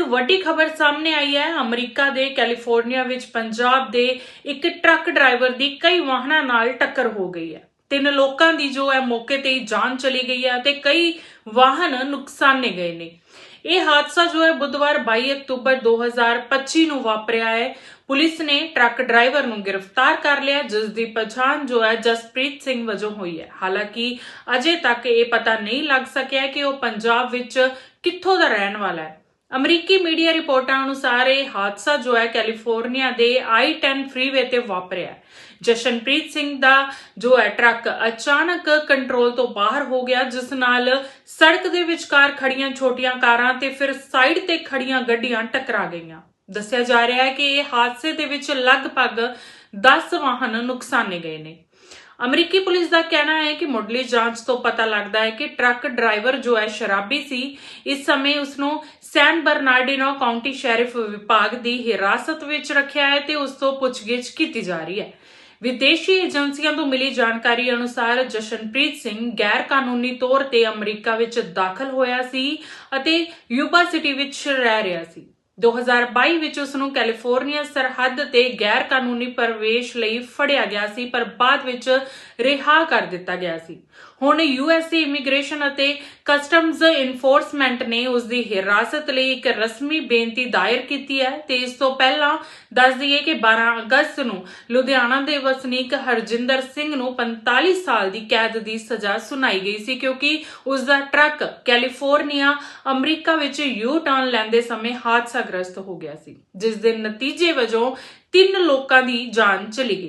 ਇੱਕ ਵੱਡੀ ਖਬਰ ਸਾਹਮਣੇ ਆਈ ਹੈ। ਅਮਰੀਕਾ ਦੇ ਕੈਲੀਫੋਰਨੀਆ ਵਿੱਚ ਪੰਜਾਬ ਦੇ ਇੱਕ ਟਰੱਕ ਡਰਾਈਵਰ ਦੀ ਕਈ ਵਾਹਨਾਂ ਨਾਲ ਟੱਕਰ ਹੋ ਗਈ ਹੈ। ਤਿੰਨ ਲੋਕਾਂ ਦੀ ਜੋ ਹੈ ਮੌਕੇ ਤੇ ਹੀ ਜਾਨ ਚਲੀ ਗਈ ਹੈ ਤੇ ਕਈ ਵਾਹਨ ਨੁਕਸਾਨੇ ਗਏ ਨੇ। ਇਹ ਹਾਦਸਾ ਜੋ ਹੈ ਬੁੱਧਵਾਰ 22 ਅਕਤੂਬਰ 2025 ਨੂੰ ਵਾਪਰਿਆ ਹੈ। ਪੁਲਿਸ ਨੇ ਟਰੱਕ ਡਰਾਈਵਰ ਨੂੰ ਗ੍ਰਿਫਤਾਰ ਕਰ ਲਿਆ, ਜਿਸ ਦੀ ਪਛਾਣ ਜੋ ਹੈ ਜਸਪ੍ਰੀਤ ਸਿੰਘ ਵਜੋਂ ਹੋਈ ਹੈ। ਹਾਲਾਂਕਿ ਅਜੇ ਤੱਕ ਇਹ ਪਤਾ ਨਹੀਂ ਲੱਗ ਸਕਿਆ ਕਿ ਉਹ ਪੰਜਾਬ ਵਿੱਚ ਕਿੱਥੋਂ ਦਾ ਰਹਿਣ ਵਾਲਾ ਹੈ। ਅਮਰੀਕੀ ਮੀਡੀਆ ਰਿਪੋਰਟਾਂ ਅਨੁਸਾਰ ਇਹ ਹਾਦਸਾ ਜੋ ਹੈ ਕੈਲੀਫੋਰਨੀਆ ਦੇ I-10 ਫ੍ਰੀਵੇ ਤੇ ਵਾਪਰਿਆ ਜਸ਼ਨਪ੍ਰੀਤ ਸਿੰਘ ਦਾ ਜੋ ਹੈ ਟਰੱਕ ਅਚਾਨਕ ਕੰਟਰੋਲ ਤੋਂ ਬਾਹਰ ਹੋ ਗਿਆ, ਜਿਸ ਨਾਲ ਸੜਕ ਦੇ ਵਿਚਕਾਰ ਖੜੀਆਂ ਛੋਟੀਆਂ ਕਾਰਾਂ ਤੇ ਫਿਰ ਸਾਈਡ ਤੇ ਖੜੀਆਂ ਗੱਡੀਆਂ ਟਕਰਾ ਗਈਆਂ। ਦੱਸਿਆ ਜਾ ਰਿਹਾ ਹੈ ਕਿ ਇਹ ਹਾਦਸੇ ਦੇ ਵਿੱਚ ਲਗਭਗ 10 ਵਾਹਨ ਨੁਕਸਾਨੇ ਗਏ ਨੇ। ਅਮਰੀਕੀ ਪੁਲਿਸ ਦਾ ਕਹਿਣਾ ਹੈ ਕਿ ਮੁੱਢਲੀ ਜਾਂਚ ਤੋਂ ਪਤਾ ਲੱਗਦਾ ਹੈ ਕਿ ਟਰੱਕ ਡਰਾਈਵਰ ਜੋ ਹੈ ਸ਼ਰਾਬੀ ਸੀ। ਇਸ ਸਮੇਂ ਉਸ ਨੂੰ ਸੈਨ ਬਰਨਾਰਡਿਨੋ ਕਾਉਂਟੀ ਸ਼ੈਰਿਫ ਵਿਭਾਗ ਦੀ ਹਿਰਾਸਤ ਵਿੱਚ ਰੱਖਿਆ ਹੈ ਤੇ ਉਸ ਤੋਂ ਪੁੱਛਗਿੱਛ ਕੀਤੀ ਜਾ ਰਹੀ ਹੈ। ਵਿਦੇਸ਼ੀ ਏਜੰਸੀਆਂ ਤੋਂ ਮਿਲੀ ਜਾਣਕਾਰੀ ਅਨੁਸਾਰ ਜਸ਼ਨਪ੍ਰੀਤ ਸਿੰਘ ਗੈਰ ਕਾਨੂੰਨੀ ਤੌਰ ਤੇ ਅਮਰੀਕਾ ਵਿੱਚ ਦਾਖਲ ਹੋਇਆ ਸੀ ਅਤੇ ਯੂਬਾ ਸਿਟੀ ਵਿੱਚ ਰਹਿ ਰਿਹਾ ਸੀ। 2022 ਵਿੱਚ ਉਸ ਨੂੰ ਕੈਲੀਫੋਰਨੀਆ ਸਰਹੱਦ ਤੇ ਗੈਰ ਕਾਨੂੰਨੀ ਪ੍ਰਵੇਸ਼ ਲਈ ਫੜਿਆ ਗਿਆ ਸੀ, ਪਰ ਬਾਅਦ ਵਿੱਚ ਰਿਹਾ ਕਰ ਦਿੱਤਾ ਗਿਆ ਸੀ। ਹੁਣ ਯੂਐਸਏ ਇਮੀਗ੍ਰੇਸ਼ਨ ਅਤੇ ਕਸਟਮਜ਼ ਇਨਫੋਰਸਮੈਂਟ ਨੇ ਉਸ ਦੀ ਹਿਰਾਸਤ ਲਈ ਇੱਕ ਰਸਮੀ ਬੇਨਤੀ ਦਾਇਰ ਕੀਤੀ ਹੈ ਤੇ ਇਸ ਤੋਂ ਪਹਿਲਾਂ ਦੱਸ ਦਈਏ ਕਿ 12 ਅਗਸਤ ਨੂੰ ਲੁਧਿਆਣਾ ਦੇ ਵਸਨੀਕ ਹਰਜਿੰਦਰ ਸਿੰਘ ਨੂੰ 45 ਸਾਲ ਦੀ ਕੈਦ ਦੀ ਸਜ਼ਾ ਸੁਣਾਈ ਗਈ ਸੀ ਕਿਉਂਕਿ ਉਸ ਦਾ ਟਰੱਕ ਕੈਲੀਫੋਰਨੀਆ, ਅਮਰੀਕਾ ਵਿੱਚ ਯੂ ਟਰਨ ਲੈਂਦੇ ਸਮੇਂ ਹਾਦਸਾਗ੍ਰਸਤ ਹੋ ਗਿਆ ਸੀ ਜਿਸ ਦੇ ਨਤੀਜੇ ਵਜੋਂ ਤਿੰਨ ਲੋਕਾਂ ਦੀ ਜਾਨ ਚਲੀ ਗਈ।